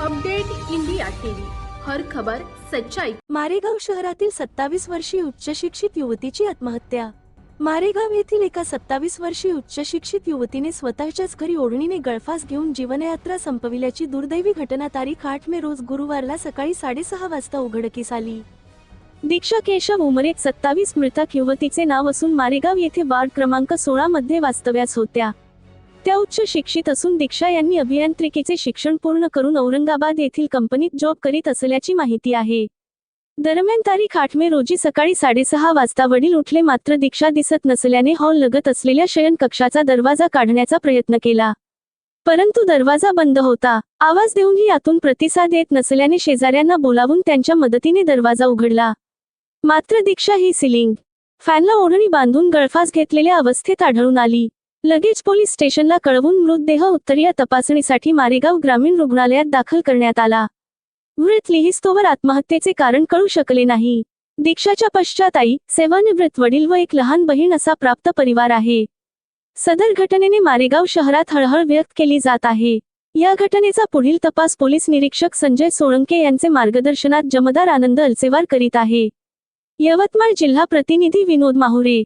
Update India TV. हर खबर सच्चाई. मारेगाव शहरातील सत्तावीस वर्षीय उच्च शिक्षित युवतीची आत्महत्या. मारेगाव येथील एका सत्तावीस वर्षीय उच्च शिक्षित युवतीने स्वतःच्याच घरी ओढणीने गळफास घेऊन जीवनयात्रा संपविल्याची दुर्दैवी घटना तारीख आठ मे रोज गुरुवारला सकाळी साडेसहा वाजता उघडकीस आली. दीक्षा केशव उमरे सत्तावीस मृतक युवतीचे नाव असून मारेगाव येथे वार्ड क्रमांक सोळा मध्ये वास्तव्यास होत्या. त्या उच्च शिक्षित असून दीक्षा यांनी अभियांत्रिकीचे शिक्षण पूर्ण करून औरंगाबाद येथील कंपनीत जॉब करीत असल्याची माहिती आहे. दरम्यान तारीख आठ मे रोजी सकाळी साडेसहा वाजता वडील उठले मात्र दीक्षा दिसत नसल्याने हॉल लगत असलेल्या शयन कक्षाचा दरवाजा काढण्याचा प्रयत्न केला. परंतु दरवाजा बंद होता. आवाज देऊनही यातून प्रतिसाद येत नसल्याने शेजाऱ्यांना बोलावून त्यांच्या मदतीने दरवाजा उघडला. मात्र दीक्षा ही सिलिंग. फॅनला ओढणी बांधून गळफास घेतलेल्या अवस्थेत आढळून आली. लगेच पोलीस स्टेशनला कळवून मृतदेह उत्तरीय तपासणीसाठी मारेगाव ग्रामीण रुग्णालयात दाखल करण्यात आला. मृत लिहिस्तोवर आत्महत्येचे कारण कळू शकले नाही. दीक्षाच्या पश्चात आई सेवानिवृत्त वडील व एक लहान बहीण असा प्राप्त परिवार आहे. सदर घटनेने मारेगाव शहरात हळहळ व्यक्त केली जात आहे. या घटनेचा पुढील तपास पोलीस निरीक्षक संजय सोळंके यांचे मार्गदर्शनात जमदार आनंद अलसेवार करीत आहे. यवतमाळ जिल्हा प्रतिनिधी विनोद माहुरे